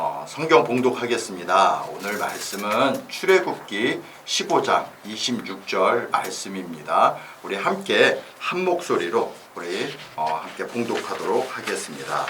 어, 성경 봉독하겠습니다. 오늘 말씀은 출애굽기 15장 26절 말씀입니다. 우리 함께 한 목소리로 우리 어, 함께 봉독하도록 하겠습니다.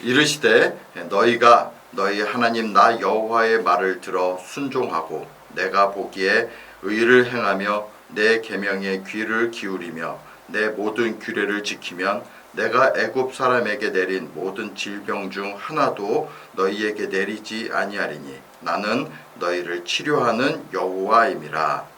이르시되 너희가 너희 하나님 나 여호와의 말을 들어 순종하고 내가 보기에 의를 행하며 내 계명에 귀를 기울이며 내 모든 규례를 지키면 내가 애굽 사람에게 내린 모든 질병 중 하나도 너희에게 내리지 아니하리니 나는 너희를 치료하는 여호와임이라.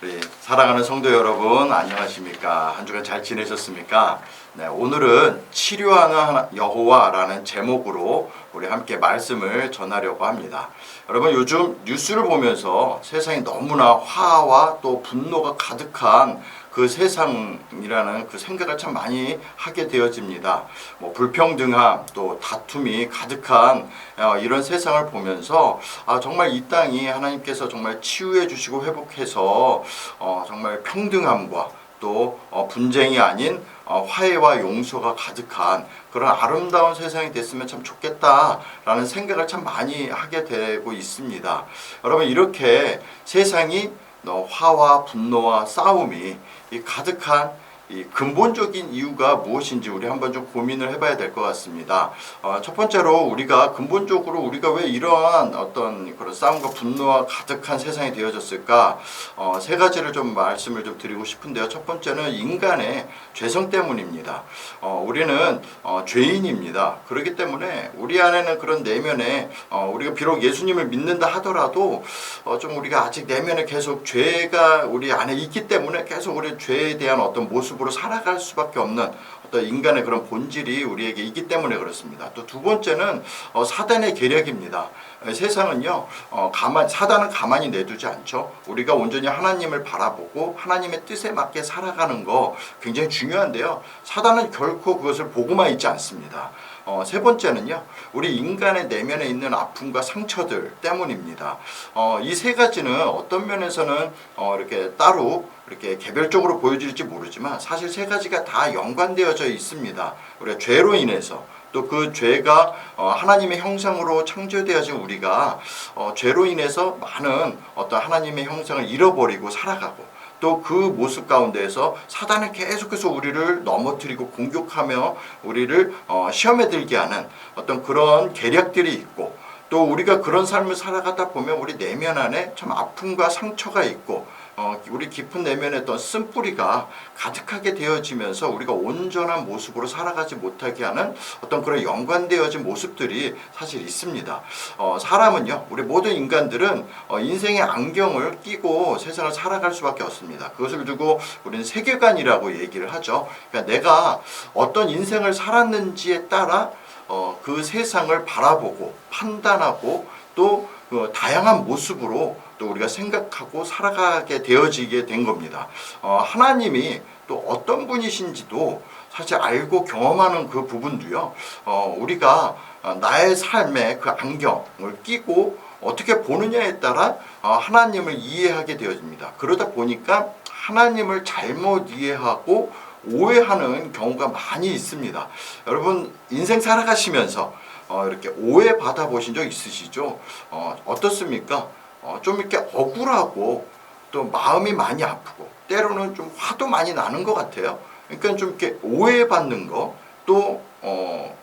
우리 사랑하는 성도 여러분 안녕하십니까 한 주간 잘 지내셨습니까? 네, 오늘은 치료하는 여호와라는 제목으로 우리 함께 말씀을 전하려고 합니다. 여러분 요즘 뉴스를 보면서 세상이 너무나 화와 또 분노가 가득한 그 세상이라는 그 생각을 참 많이 하게 되어집니다. 뭐 불평등함 또 다툼이 가득한 어, 이런 세상을 보면서 아 정말 이 땅이 하나님께서 정말 치유해 주시고 회복해서 어, 정말 평등함과 또 어, 분쟁이 아닌 어, 화해와 용서가 가득한 그런 아름다운 세상이 됐으면 참 좋겠다라는 생각을 참 많이 하게 되고 있습니다. 여러분 이렇게 세상이 어, 화와 분노와 싸움이 이 가득한 이 근본적인 이유가 무엇인지 우리 한번 좀 고민을 해봐야 될 것 같습니다. 어, 첫 번째로 우리가 근본적으로 우리가 왜 이러한 어떤 그런 싸움과 분노와 가득한 세상이 되어졌을까? 어, 세 가지를 좀 말씀을 좀 드리고 싶은데요. 첫 번째는 인간의 죄성 때문입니다. 어, 우리는 어, 죄인입니다. 그렇기 때문에 우리 안에는 그런 내면에 어, 우리가 비록 예수님을 믿는다 하더라도 어, 좀 우리가 아직 내면에 계속 죄가 우리 안에 있기 때문에 계속 우리 죄에 대한 어떤 모습 으로 살아갈 수밖에 없는 어떤 인간의 그런 본질이 우리에게 있기 때문에 그렇습니다. 또 두 번째는 어, 사단의 계략입니다. 에, 세상은요, 어, 가만 사단은 가만히 내두지 않죠. 우리가 온전히 하나님을 바라보고 하나님의 뜻에 맞게 살아가는 거 굉장히 중요한데요. 사단은 결코 그것을 보고만 있지 않습니다. 어, 세 번째는요, 우리 인간의 내면에 있는 아픔과 상처들 때문입니다. 어, 이 세 가지는 어떤 면에서는 어, 이렇게 따로 이렇게 개별적으로 보여질지 모르지만 사실 세 가지가 다 연관되어져 있습니다. 우리가 죄로 인해서 또 그 죄가 어, 하나님의 형상으로 창조되어진 우리가 어, 죄로 인해서 많은 어떤 하나님의 형상을 잃어버리고 살아가고 또 그 모습 가운데에서 사단은 계속해서 우리를 넘어뜨리고 공격하며 우리를 어, 시험에 들게 하는 어떤 그런 계략들이 있고 또 우리가 그런 삶을 살아가다 보면 우리 내면 안에 참 아픔과 상처가 있고 어, 우리 깊은 내면에 어떤 쓴뿌리가 가득하게 되어지면서 우리가 온전한 모습으로 살아가지 못하게 하는 어떤 그런 연관되어진 모습들이 사실 있습니다. 어, 사람은요, 우리 모든 인간들은 어, 인생의 안경을 끼고 세상을 살아갈 수밖에 없습니다. 그것을 두고 우리는 세계관이라고 얘기를 하죠. 그러니까 내가 어떤 인생을 살았는지에 따라 어, 그 세상을 바라보고 판단하고 또 그 다양한 모습으로 또 우리가 생각하고 살아가게 되어지게 된 겁니다. 어, 하나님이 또 어떤 분이신지도 사실 알고 경험하는 그 부분도요. 어, 우리가 어, 나의 삶에 그 안경을 끼고 어떻게 보느냐에 따라 어, 하나님을 이해하게 되어집니다. 그러다 보니까 하나님을 잘못 이해하고 오해하는 경우가 많이 있습니다. 여러분 인생 살아가시면서 어, 이렇게 오해 받아 보신 적 있으시죠? 어, 어떻습니까? 어, 좀 이렇게 억울하고 또 마음이 많이 아프고 때로는 좀 화도 많이 나는 것 같아요. 그러니까 좀 이렇게 오해받는 거 또 어,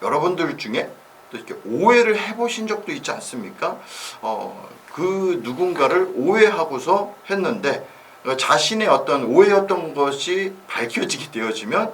여러분들 중에 또 이렇게 오해를 해보신 적도 있지 않습니까? 어, 그 누군가를 오해하고서 했는데 어, 자신의 어떤 오해였던 것이 밝혀지게 되어지면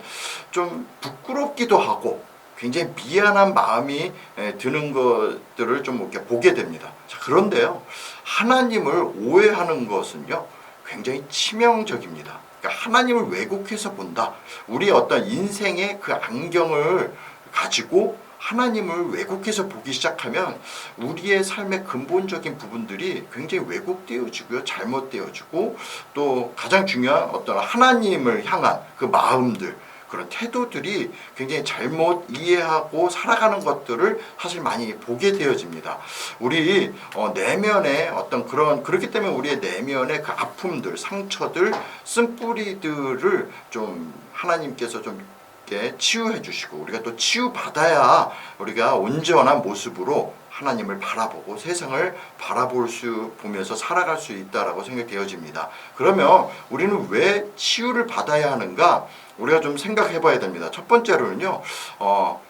좀 부끄럽기도 하고 굉장히 미안한 마음이 에, 드는 것들을 좀 이렇게 보게 됩니다. 자, 그런데요, 하나님을 오해하는 것은요, 굉장히 치명적입니다. 그러니까 하나님을 왜곡해서 본다. 우리 어떤 인생의 그 안경을 가지고 하나님을 왜곡해서 보기 시작하면 우리의 삶의 근본적인 부분들이 굉장히 왜곡되어지고요, 잘못되어지고 또 가장 중요한 어떤 하나님을 향한 그 마음들, 그런 태도들이 굉장히 잘못 이해하고 살아가는 것들을 사실 많이 보게 되어집니다. 우리 어, 내면에 어떤 그런 그렇기 때문에 우리의 내면의 그 아픔들, 상처들, 쓴뿌리들을 좀 하나님께서 좀 치유해 주시고 우리가 또 치유 받아야 우리가 온전한 모습으로 하나님을 바라보고 세상을 바라볼 수 보면서 살아갈 수 있다라고 생각되어집니다. 그러면 우리는 왜 치유를 받아야 하는가? 우리가 좀 생각해 봐야 됩니다. 첫 번째로는요. 어,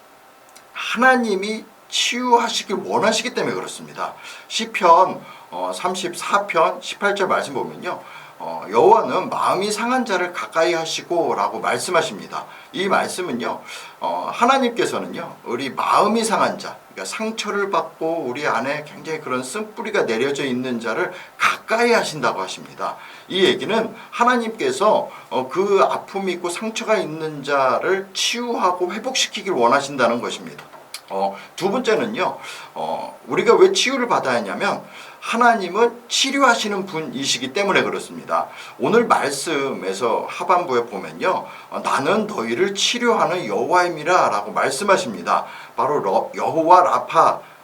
하나님이 치유하시길 원하시기 때문에 그렇습니다. 시편 어, 34편 18절 말씀 보면요. 어, 여호와는 마음이 상한 자를 가까이 하시고라고 말씀하십니다. 이 말씀은요. 어, 하나님께서는요. 우리 마음이 상한 자, 그러니까 상처를 받고 우리 안에 굉장히 그런 쓴뿌리가 내려져 있는 자를 가까이 하신다고 하십니다. 이 얘기는 하나님께서 어, 그 아픔이 있고 상처가 있는 자를 치유하고 회복시키길 원하신다는 것입니다. 어, 두 번째는요, 어, 우리가 왜 치유를 받아야 하냐면, 하나님은 치료하시는 분이시기 때문에 그렇습니다. 오늘 말씀에서 하반부에 보면요, 어, 나는 너희를 치료하는 여호와임이라 라고 말씀하십니다. 바로 러- 여호와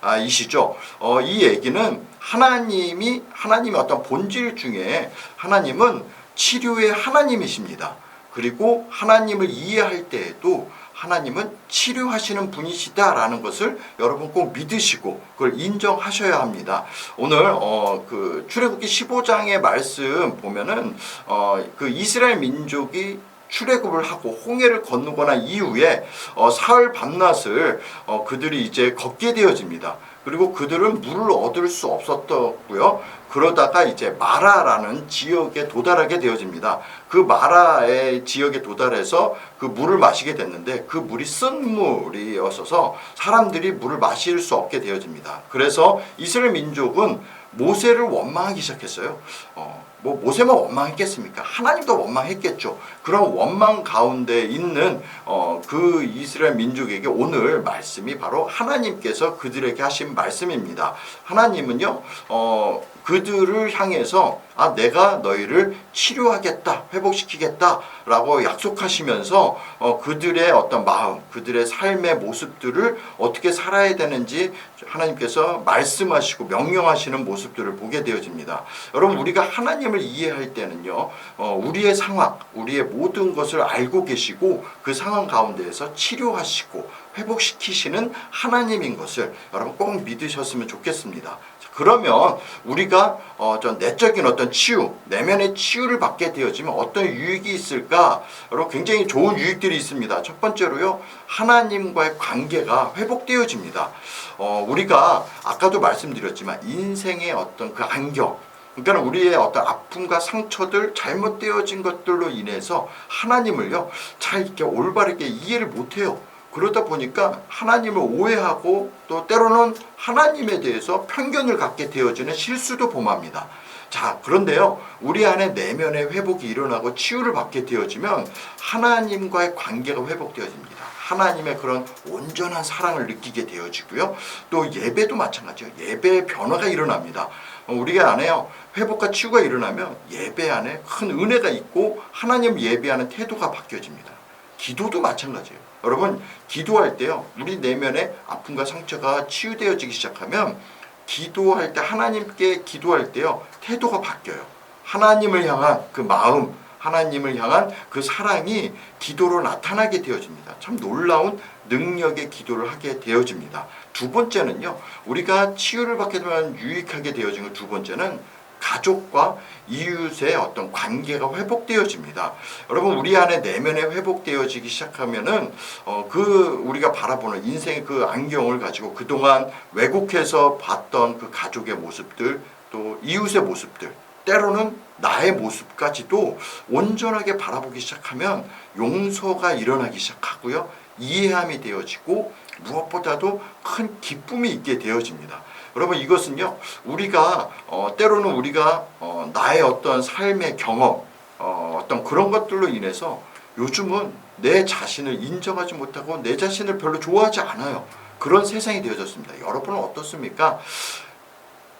라파이시죠. 어, 이 얘기는 하나님이, 하나님의 어떤 본질 중에 하나님은 치료의 하나님이십니다. 그리고 하나님을 이해할 때에도 하나님은 치료하시는 분이시다라는 것을 여러분 꼭 믿으시고 그걸 인정하셔야 합니다. 오늘 어 그 출애굽기 15장의 말씀 보면은 어 그 이스라엘 민족이 출애굽을 하고 홍해를 건너고 난 이후에 어, 사흘 밤낮을 어, 그들이 이제 걷게 되어집니다. 그리고 그들은 물을 얻을 수 없었고요. 그러다가 이제 마라라는 지역에 도달하게 되어집니다. 그 마라의 지역에 도달해서 그 물을 마시게 됐는데 그 물이 쓴 물이었어서 사람들이 물을 마실 수 없게 되어집니다. 그래서 이스라엘 민족은 모세를 원망하기 시작했어요. 어, 뭐 모세만 원망했겠습니까? 하나님도 원망했겠죠. 그런 원망 가운데 있는 어, 그 이스라엘 민족에게 오늘 말씀이 바로 하나님께서 그들에게 하신 말씀입니다. 하나님은요, 어, 그들을 향해서 아 내가 너희를 치료하겠다, 회복시키겠다라고 약속하시면서 어, 그들의 어떤 마음, 그들의 삶의 모습들을 어떻게 살아야 되는지 하나님께서 말씀하시고 명령하시는 모습들을 보게 되어집니다. 여러분 우리가 하나님을 이해할 때는요, 어, 우리의 상황, 우리의 모든 것을 알고 계시고 그 상황 가운데에서 치료하시고 회복시키시는 하나님인 것을 여러분 꼭 믿으셨으면 좋겠습니다. 그러면 우리가 어, 좀 내적인 어떤 치유, 내면의 치유를 받게 되어지면 어떤 유익이 있을까? 여러분 굉장히 좋은 유익들이 있습니다. 첫 번째로요, 하나님과의 관계가 회복되어집니다. 어, 우리가 아까도 말씀드렸지만 인생의 어떤 그 안경, 그러니까 우리의 어떤 아픔과 상처들 잘못되어진 것들로 인해서 하나님을요 잘 이렇게 올바르게 이해를 못해요. 그러다 보니까 하나님을 오해하고 또 때로는 하나님에 대해서 편견을 갖게 되어지는 실수도 범합니다. 자, 그런데요, 우리 안에 내면의 회복이 일어나고 치유를 받게 되어지면 하나님과의 관계가 회복되어집니다. 하나님의 그런 온전한 사랑을 느끼게 되어지고요. 또 예배도 마찬가지예요. 예배의 변화가 일어납니다. 어, 우리 안에요, 회복과 치유가 일어나면 예배 안에 큰 은혜가 있고 하나님 예배하는 태도가 바뀌어집니다. 기도도 마찬가지예요. 여러분, 기도할 때요, 우리 내면의 아픔과 상처가 치유되어지기 시작하면 기도할 때 하나님께 기도할 때요, 태도가 바뀌어요. 하나님을 향한 그 마음, 하나님을 향한 그 사랑이 기도로 나타나게 되어집니다. 참 놀라운 능력의 기도를 하게 되어집니다. 두 번째는요, 우리가 치유를 받게 되면 유익하게 되어진 것 두 번째는 가족과 이웃의 어떤 관계가 회복되어집니다. 여러분 우리 안에 내면에 회복되어지기 시작하면은 어, 그 우리가 바라보는 인생의 그 안경을 가지고 그동안 왜곡해서 봤던 그 가족의 모습들 또 이웃의 모습들 때로는 나의 모습까지도 온전하게 바라보기 시작하면 용서가 일어나기 시작하고요. 이해함이 되어지고 무엇보다도 큰 기쁨이 있게 되어집니다. 여러분 이것은요 우리가 어, 때로는 우리가 어, 나의 어떤 삶의 경험 어, 어떤 그런 것들로 인해서 요즘은 내 자신을 인정하지 못하고 내 자신을 별로 좋아하지 않아요. 그런 세상이 되어졌습니다. 여러분은 어떻습니까?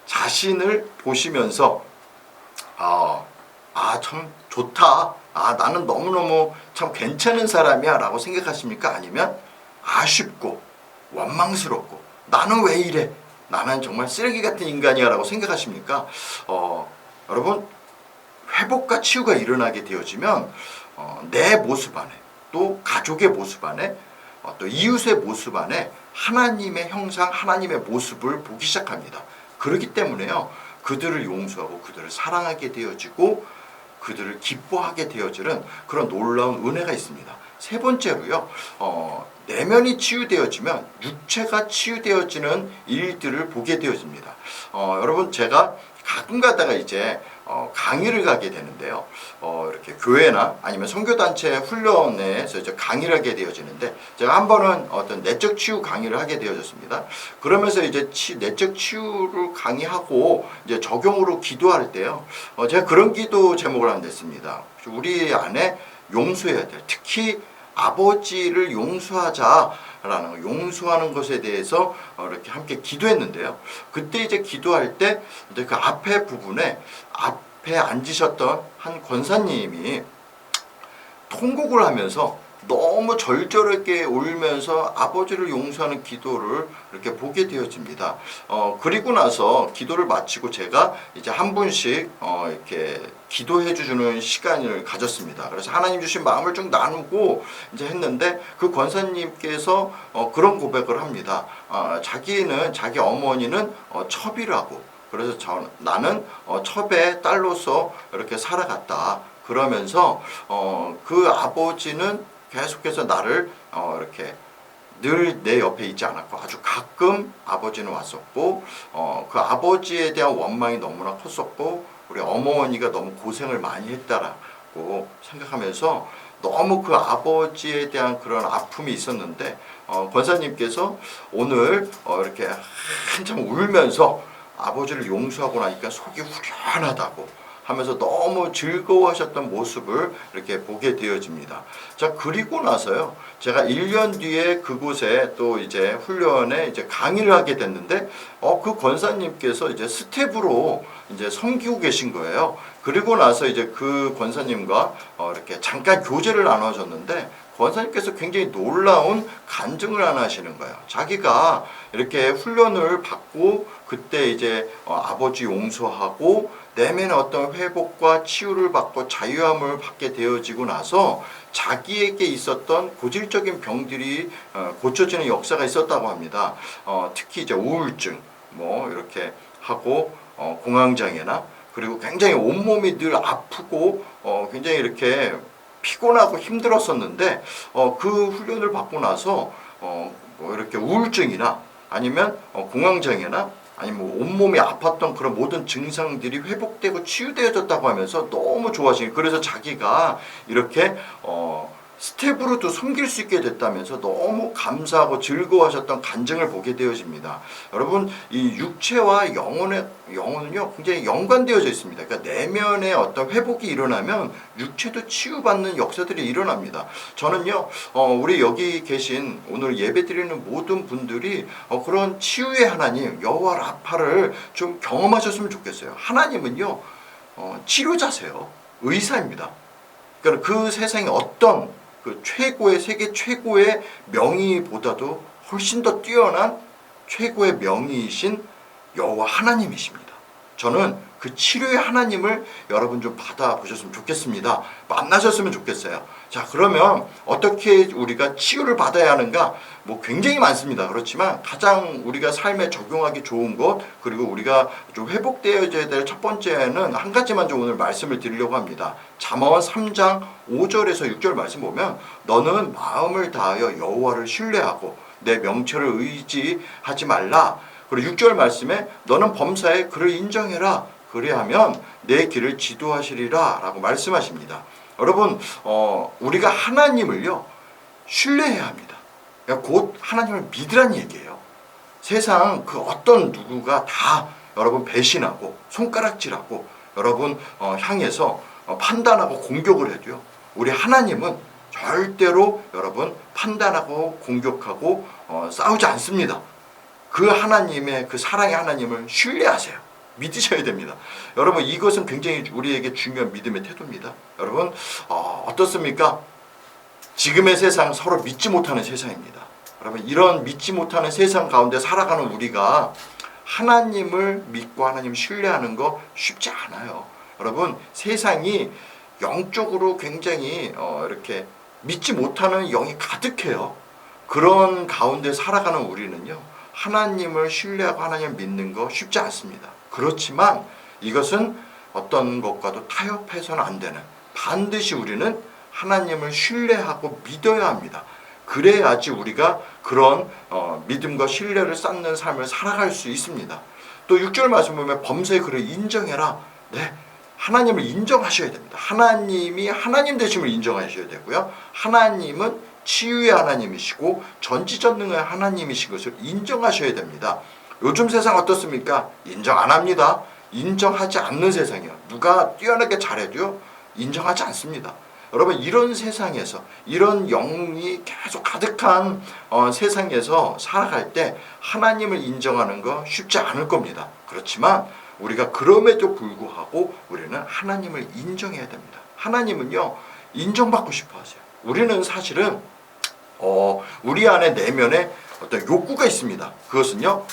자신을 보시면서 아, 아, 참 좋다. 아, 나는 너무너무 참 괜찮은 사람이야. 라고 생각하십니까? 아니면 아쉽고, 원망스럽고, 나는 왜 이래? 나는 정말 쓰레기 같은 인간이야. 라고 생각하십니까? 어, 여러분, 회복과 치유가 일어나게 되어지면, 어, 내 모습 안에, 또 가족의 모습 안에 어, 또 이웃의 모습 안에 하나님의 형상, 하나님의 모습을 보기 시작합니다. 그렇기 때문에요. 그들을 용서하고 그들을 사랑하게 되어지고 그들을 기뻐하게 되어지는 그런 놀라운 은혜가 있습니다. 세 번째로요, 어, 내면이 치유되어지면 육체가 치유되어지는 일들을 보게 되어집니다. 어, 여러분 제가 가끔 가다가 이제 어, 강의를 가게 되는데요. 어, 이렇게 교회나 아니면 선교단체 훈련에서 이제 강의를 하게 되어지는데 제가 한 번은 어떤 내적 치유 강의를 하게 되어졌습니다. 그러면서 이제 치, 내적 치유를 강의하고 이제 적용으로 기도할 때요. 어, 제가 그런 기도 제목을 하나 냈습니다. 우리 안에 용서해야 될 특히 아버지를 용서하자라는 거, 용서하는 것에 대해서 어, 이렇게 함께 기도했는데요. 그때 이제 기도할 때 그 앞에 부분에 앞에 앉으셨던 한 권사님이 통곡을 하면서 너무 절절하게 울면서 아버지를 용서하는 기도를 이렇게 보게 되어집니다. 어, 그리고 나서 기도를 마치고 제가 이제 한 분씩 어, 이렇게 기도해 주는 시간을 가졌습니다. 그래서 하나님 주신 마음을 쭉 나누고 이제 했는데 그 권사님께서 어, 그런 고백을 합니다. 어, 자기는 자기 어머니는 어, 첩이라고 그래서 저, 나는 어, 첩의 딸로서 이렇게 살아갔다. 그러면서 어, 그 아버지는 계속해서 나를 어, 이렇게 늘 내 옆에 있지 않았고 아주 가끔 아버지는 왔었고 어, 그 아버지에 대한 원망이 너무나 컸었고 우리 어머니가 너무 고생을 많이 했다라고 생각하면서 너무 그 아버지에 대한 그런 아픔이 있었는데 어, 권사님께서 오늘 어, 이렇게 한참 울면서 아버지를 용서하고 나니까 속이 후련하다고 하면서 너무 즐거워하셨던 모습을 이렇게 보게 되어집니다. 자, 그리고 나서요. 제가 1년 뒤에 그곳에 또 이제 훈련에 이제 강의를 하게 됐는데 어, 그 권사님께서 이제 스텝으로 이제 섬기고 계신 거예요. 그리고 나서 이제 그 권사님과 어, 이렇게 잠깐 교제를 나눠줬는데 권사님께서 굉장히 놀라운 간증을 하나 하시는 거예요. 자기가 이렇게 훈련을 받고 그때 이제 어, 아버지 용서하고 내면의 어떤 회복과 치유를 받고 자유함을 받게 되어지고 나서 자기에게 있었던 고질적인 병들이 어, 고쳐지는 역사가 있었다고 합니다. 어, 특히 이제 우울증 뭐 이렇게 하고 어, 공황장애나 그리고 굉장히 온몸이 늘 아프고 어, 굉장히 이렇게 피곤하고 힘들었었는데 어, 그 훈련을 받고 나서 어, 뭐 이렇게 우울증이나 아니면 어, 공황장애나 아니면 뭐 온몸이 아팠던 그런 모든 증상들이 회복되고 치유되어졌다고 하면서 너무 좋아지는 그래서 자기가 이렇게 어 스텝으로도 섬길 수 있게 됐다면서 너무 감사하고 즐거워하셨던 간증을 보게 되어집니다. 여러분 이 육체와 영혼의 영혼은요 굉장히 연관되어져 있습니다. 그러니까 내면의 어떤 회복이 일어나면 육체도 치유받는 역사들이 일어납니다. 저는요 어, 우리 여기 계신 오늘 예배드리는 모든 분들이 어, 그런 치유의 하나님 여호와 라파를 좀 경험하셨으면 좋겠어요. 하나님은요 어, 치료자세요. 의사입니다. 그러니까 그 세상에 어떤 그 최고의 세계 최고의 명의보다도 훨씬 더 뛰어난 최고의 명의이신 여호와 하나님이십니다. 저는 그 치료의 하나님을 여러분 좀 받아 보셨으면 좋겠습니다. 만나셨으면 좋겠어요. 자, 그러면 어떻게 우리가 치유를 받아야 하는가? 뭐 굉장히 많습니다. 그렇지만 가장 우리가 삶에 적용하기 좋은 것 그리고 우리가 좀 회복되어야 될 첫 번째는 한 가지만 좀 오늘 말씀을 드리려고 합니다. 잠언 3장 5절에서 6절 말씀 보면 너는 마음을 다하여 여호와를 신뢰하고 내 명철을 의지하지 말라. 그리고 6절 말씀에 너는 범사에 그를 인정해라. 그래야면 내 길을 지도하시리라 라고 말씀하십니다. 여러분 어, 우리가 하나님을요 신뢰해야 합니다. 그러니까 곧 하나님을 믿으란 얘기예요. 세상 그 어떤 누구가 다 여러분 배신하고 손가락질하고 여러분 어, 향해서 어, 판단하고 공격을 해도요. 우리 하나님은 절대로 여러분 판단하고 공격하고 어, 싸우지 않습니다. 그 하나님의 그 사랑의 하나님을 신뢰하세요. 믿으셔야 됩니다. 여러분 이것은 굉장히 우리에게 중요한 믿음의 태도입니다. 여러분 어, 어떻습니까? 지금의 세상 서로 믿지 못하는 세상입니다. 여러분 이런 믿지 못하는 세상 가운데 살아가는 우리가 하나님을 믿고 하나님 신뢰하는 거 쉽지 않아요. 여러분 세상이 영적으로 굉장히 어, 이렇게 믿지 못하는 영이 가득해요. 그런 가운데 살아가는 우리는요. 하나님을 신뢰하고 하나님을 믿는 거 쉽지 않습니다. 그렇지만 이것은 어떤 것과도 타협해서는 안 되는 반드시 우리는 하나님을 신뢰하고 믿어야 합니다. 그래야지 우리가 그런 어, 믿음과 신뢰를 쌓는 삶을 살아갈 수 있습니다. 또 6절 말씀 보면 범죄의 그를 인정해라. 네. 하나님을 인정하셔야 됩니다. 하나님이 하나님 되심을 인정하셔야 되고요. 하나님은 치유의 하나님이시고 전지전능의 하나님이신 것을 인정하셔야 됩니다. 요즘 세상 어떻습니까? 인정 안 합니다. 인정하지 않는 세상이요. 누가 뛰어나게 잘해도요. 인정하지 않습니다. 여러분 이런 세상에서 이런 영이 계속 가득한 어, 세상에서 살아갈 때 하나님을 인정하는 거 쉽지 않을 겁니다. 그렇지만 우리가 그럼에도 불구하고 우리는 하나님을 인정해야 됩니다. 하나님은요 인정받고 싶어 하세요. 우리는 사실은 어, 우리 안에 내면에 어떤 욕구가 있습니다. 그것은요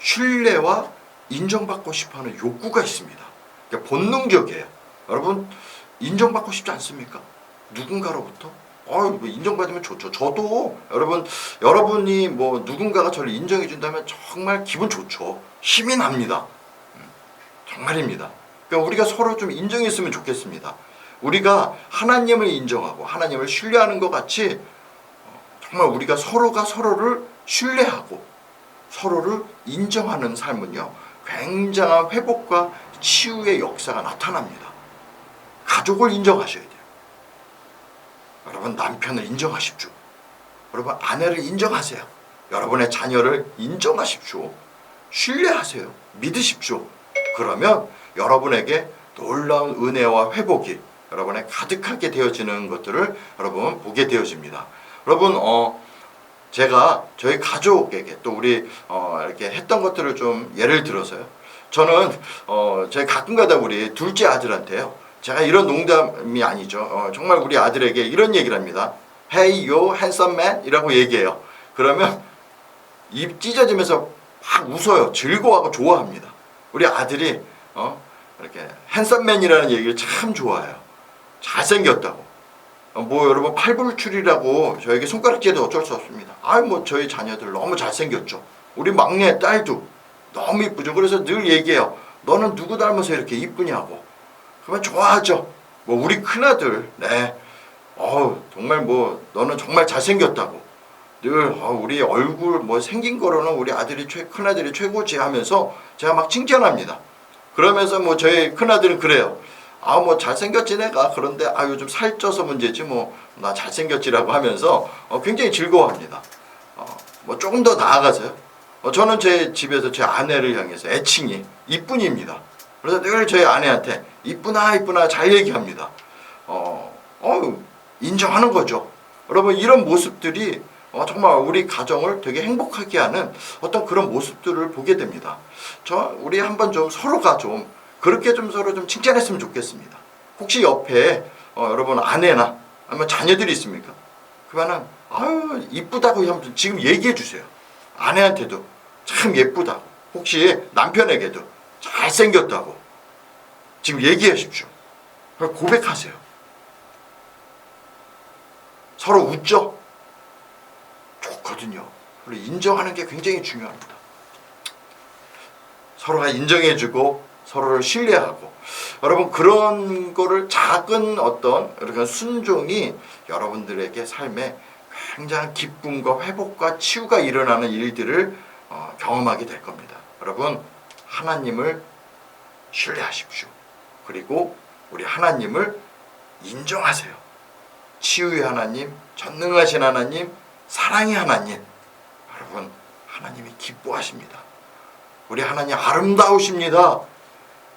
신뢰와 인정받고 싶어하는 욕구가 있습니다. 그러니까 본능적이에요. 여러분 인정받고 싶지 않습니까? 누군가로부터? 어, 뭐 인정받으면 좋죠. 저도 여러분 여러분이 뭐 누군가가 저를 인정해 준다면 정말 기분 좋죠. 힘이 납니다. 음, 정말입니다. 그러니까 우리가 서로 좀 인정했으면 좋겠습니다. 우리가 하나님을 인정하고 하나님을 신뢰하는 것 같이 어, 정말 우리가 서로가 서로를 신뢰하고 서로를 인정하는 삶은요 굉장한 회복과 치유의 역사가 나타납니다. 가족을 인정하셔야 돼요. 여러분 남편을 인정하십시오. 여러분 아내를 인정하세요. 여러분의 자녀를 인정하십시오. 신뢰하세요. 믿으십시오. 그러면 여러분에게 놀라운 은혜와 회복이 여러분의 가득하게 되어지는 것들을 여러분 보게 되어집니다. 여러분 어 제가 저희 가족에게 또 우리 어 이렇게 했던 것들을 좀 예를 들어서요. 저는 어 저희 가끔가다 우리 둘째 아들한테요. 제가 이런 농담이 아니죠. 어, 정말 우리 아들에게 이런 얘기를 합니다. Hey, you handsome man 이라고 얘기해요. 그러면 입 찢어지면서 막 웃어요. 즐거워하고 좋아합니다. 우리 아들이 어, 이렇게 핸섬맨이라는 얘기를 참 좋아해요. 잘생겼다고. 어, 뭐 여러분 팔불출이라고 저에게 손가락질도 어쩔 수 없습니다. 아유 뭐 저희 자녀들 너무 잘생겼죠. 우리 막내 딸도 너무 이쁘죠. 그래서 늘 얘기해요. 너는 누구 닮아서 이렇게 이쁘냐고. 그러면 좋아하죠. 뭐 우리 큰아들, 네. 어우 정말 뭐 너는 정말 잘생겼다고. 늘 어, 우리 얼굴 뭐 생긴 거로는 우리 아들이 최 큰아들이 최고지 하면서 제가 막 칭찬합니다. 그러면서 뭐 저희 큰아들은 그래요. 아 뭐 잘생겼지 내가 그런데 아 요즘 살쪄서 문제지 뭐 나 잘생겼지라고 하면서 어, 굉장히 즐거워합니다. 어, 뭐 조금 더 나아가서요. 어, 저는 제 집에서 제 아내를 향해서 애칭이 이쁜입니다. 그래서 늘 저희 아내한테 이쁘나 이쁘나 잘 얘기합니다. 어, 어 인정하는 거죠. 여러분 이런 모습들이 어, 정말 우리 가정을 되게 행복하게 하는 어떤 그런 모습들을 보게 됩니다. 저 우리 한번 좀 서로가 좀 그렇게 좀 서로 좀 칭찬했으면 좋겠습니다. 혹시 옆에 어, 여러분 아내나 아니면 자녀들이 있습니까? 그러면은 아유 이쁘다고 하면 지금 얘기해 주세요. 아내한테도 참 예쁘다고. 혹시 남편에게도 잘생겼다고. 지금 얘기하십시오. 고백하세요. 서로 웃죠? 좋거든요. 그리고 인정하는 게 굉장히 중요합니다. 서로가 인정해주고 서로를 신뢰하고 여러분 그런 거를 작은 어떤 이렇게 순종이 여러분들에게 삶에 굉장한 기쁨과 회복과 치유가 일어나는 일들을 어, 경험하게 될 겁니다. 여러분 하나님을 신뢰하십시오. 그리고 우리 하나님을 인정하세요. 치유의 하나님, 전능하신 하나님, 사랑의 하나님. 여러분 하나님이 기뻐하십니다. 우리 하나님 아름다우십니다.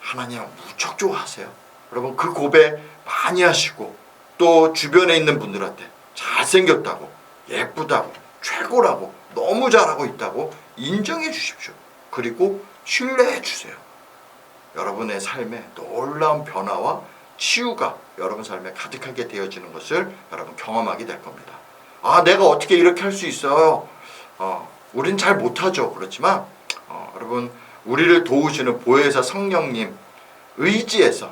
하나님 무척 좋아하세요. 여러분 그 고백 많이 하시고 또 주변에 있는 분들한테 잘생겼다고 예쁘다고 최고라고 너무 잘하고 있다고 인정해 주십시오. 그리고 신뢰해 주세요. 여러분의 삶에 놀라운 변화와 치유가 여러분 삶에 가득하게 되어지는 것을 여러분 경험하게 될 겁니다. 아, 내가 어떻게 이렇게 할 수 있어요? 어, 우린 잘 못하죠. 그렇지만 어, 여러분 우리를 도우시는 보혜사 성령님 의지해서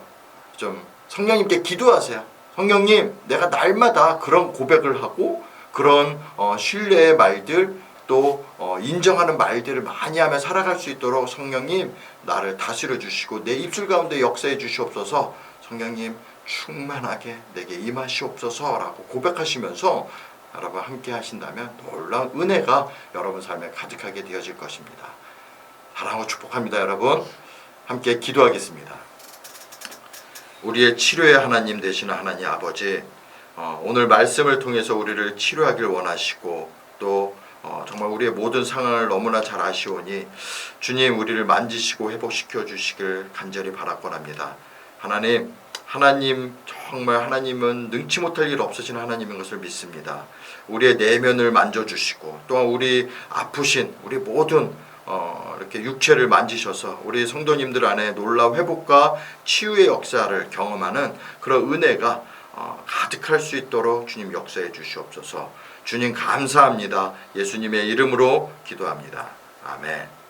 좀 성령님께 기도하세요. 성령님, 내가 날마다 그런 고백을 하고 그런 어, 신뢰의 말들 또 어, 인정하는 말들을 많이 하며 살아갈 수 있도록 성령님 나를 다스려 주시고 내 입술 가운데 역사해 주시옵소서. 성령님 충만하게 내게 임하시옵소서라고 고백하시면서 여러분 함께 하신다면 놀라운 은혜가 여러분 삶에 가득하게 되어질 것입니다. 사랑하고 축복합니다, 여러분. 함께 기도하겠습니다. 우리의 치료의 하나님 되시는 하나님 아버지, 어, 오늘 말씀을 통해서 우리를 치료하길 원하시고 또 어, 정말 우리의 모든 상황을 너무나 잘 아시오니 주님 우리를 만지시고 회복시켜 주시길 간절히 바라곤합니다. 하나님, 하나님 정말 하나님은 능치 못할 일 없으신 하나님인 것을 믿습니다. 우리의 내면을 만져주시고 또한 우리 아프신 우리 모든 어, 이렇게 육체를 만지셔서 우리 성도님들 안에 놀라운 회복과 치유의 역사를 경험하는 그런 은혜가 어, 가득할 수 있도록 주님 역사해 주시옵소서. 주님 감사합니다. 예수님의 이름으로 기도합니다. 아멘.